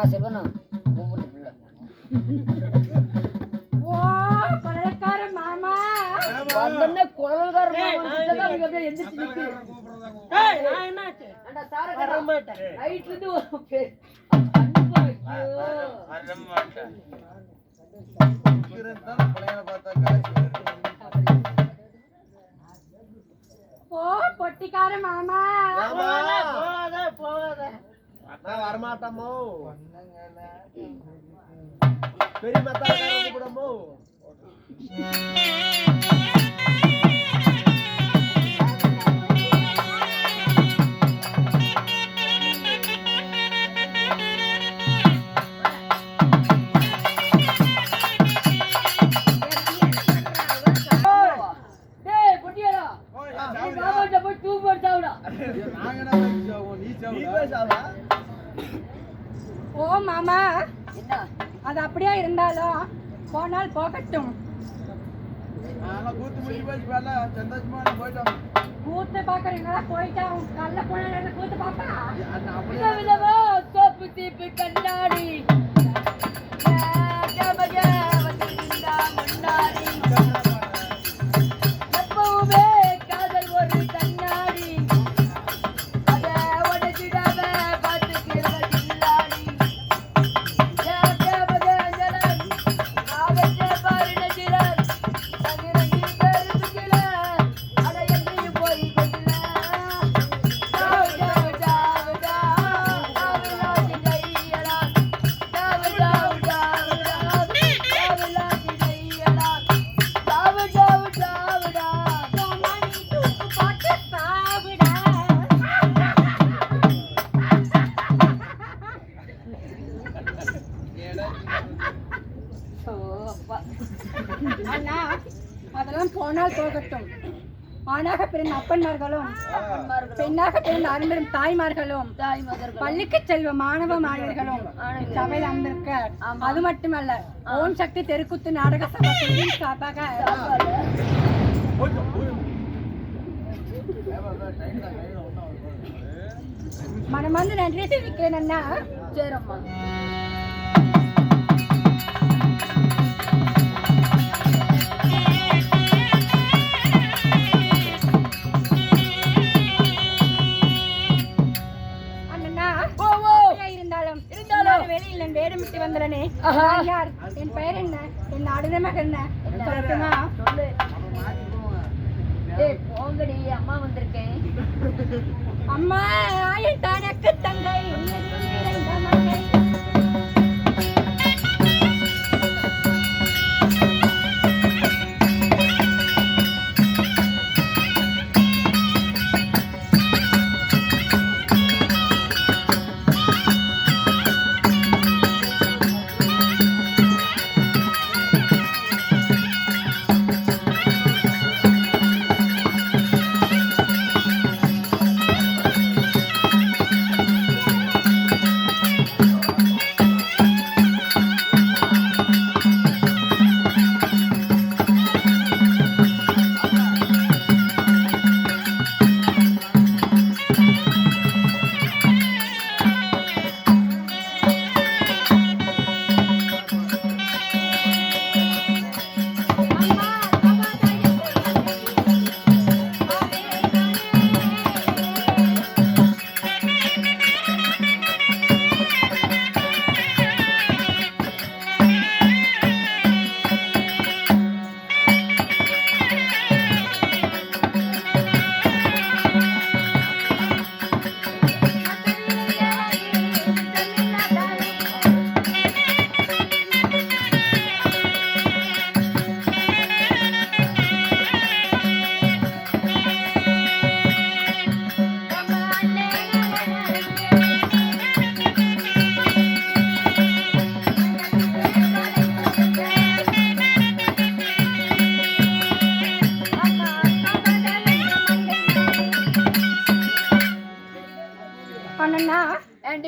நான் செல்வனா ஓ பொட்டிக்கார மாமா. போகாத, போகாத, நான் வரமாட்டோமோ? பெரிய மத்தால கூப்பிடமோ போனால் போகட்டும். கூத்து பாக்குறீங்களா போயிட்டா கல்ல போன கூத்து பாப்பா வித விதமா சோப்பு தீப்பு கண்ணாடி. அப்பன்மார்களும் பெண்ணாக பிறந்த அரும்பெரும் தாய்மார்களும் பள்ளிக்கு செல்வ மாணவ மாணவர்களும். சபையில் அமர்ந்திருக்க. அது மட்டுமல்ல ஓம் சக்தி தெருக்குத்து நாடக சபை சார்பாக மனமார்ந்த நன்றி தெரிவிக்கிறேன் அண்ணா சரிம்மா என் நாடுத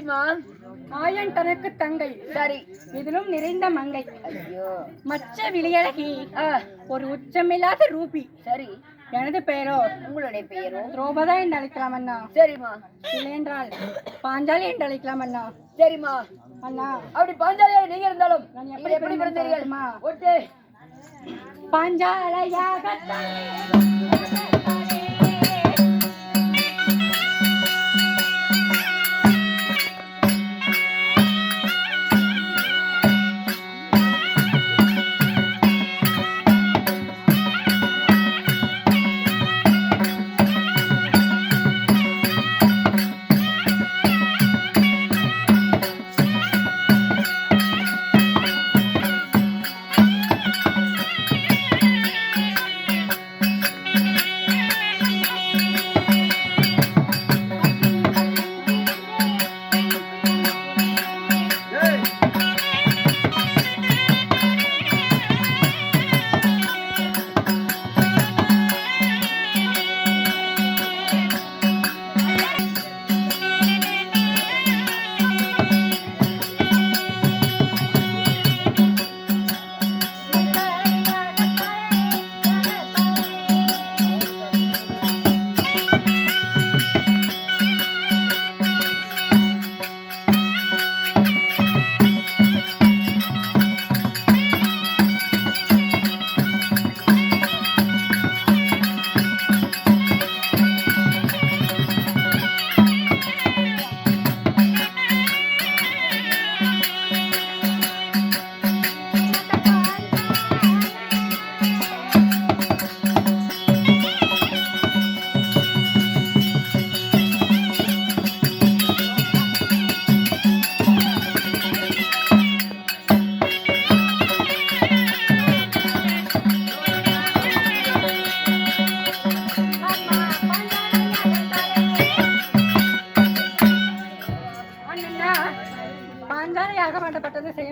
ஏண்டிமா ஆயன் தனக்கு தங்கை. சரி. இதிலும் நிறைந்த மங்கை. ஐயோ. மச்ச விளையழகி ஆ ஒரு உச்சமில்லாத ரூபி. சரி. எனது பெயரோ? உங்களுடைய பெயரும் திரௌபதா என்று அழைக்கலாம் அண்ணா. சரிம்மா. இல்லையென்றால் பாஞ்சாலி என்று அழைக்கலாம் அண்ணா. சரிம்மா. அண்ணா. அப்படி பாஞ்சாலியா நீங்க இருந்தாலும்? நான் எப்படி எப்படி பிறந்தேன் பிறந்தீர்கள் தெரியுமா? ஓகே. பாஞ்சாலையாக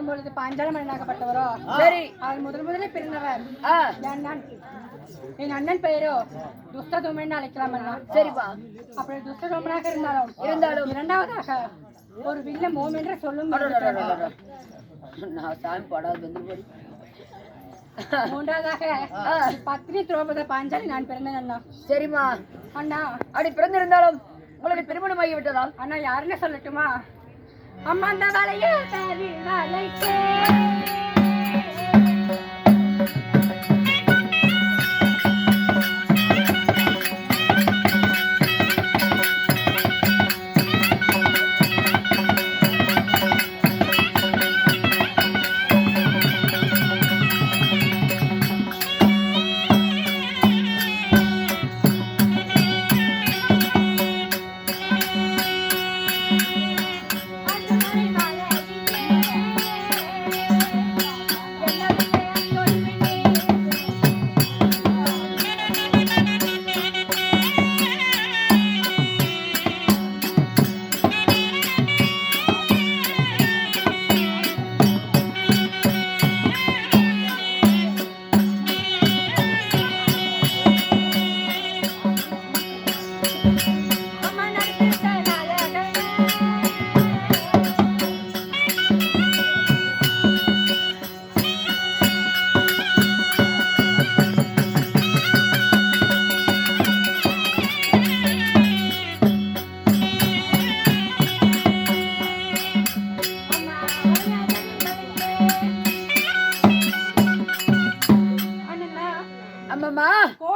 இப்பொழுது பாஞ்சால மன்னனாகப்பட்டவரோ சரி அவர் முதல் முதலில் பிறந்தவர் என் அண்ணன். பெயரோ? துஸ்ததுமன் அழைக்கலாம் அண்ணா சரிப்பா அப்படி துஸ்ததுமனாக இருந்தாலும் இருந்தாலும். இரண்டாவதாக ஒரு வில்ல மோம் என்று சொல்லும். நான் சாமி படாது வந்து போய். மூன்றாவதாக. பத்னி திரௌபத பாஞ்சாலி நான் பிறந்தேன் அண்ணா சரிம்மா. அண்ணா. அப்படி பிறந்திருந்தாலும் உங்களுக்கு திருமணமாகி விட்டதா அண்ணா யாருன்னு சொல்லட்டுமா? அம்மா அந்த வலையே தாவி வலைக்கே.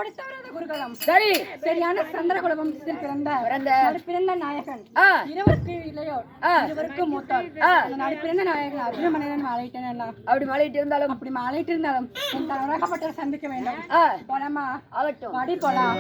கோடி தவறாத குருகுலம். சரி. சரியான சந்திரகுலபம் பிறந்த பிறந்த. பிறந்த நாயகன். இருவருக்கு இளையோர் ஆ. இருவருக்கு மூத்தோர். நடுப்பிறந்த நாயகன் அர்ஜுன மனிதன் மாலையிட்டேன் அப்படி மலையிட்டு இருந்தாலும் அப்படி மாலையிட்டு இருந்தாலும் என் தவறாகப்பட்டவர் சந்திக்க வேண்டும். போலாமா? ஆகட்டும். படி போலாம்.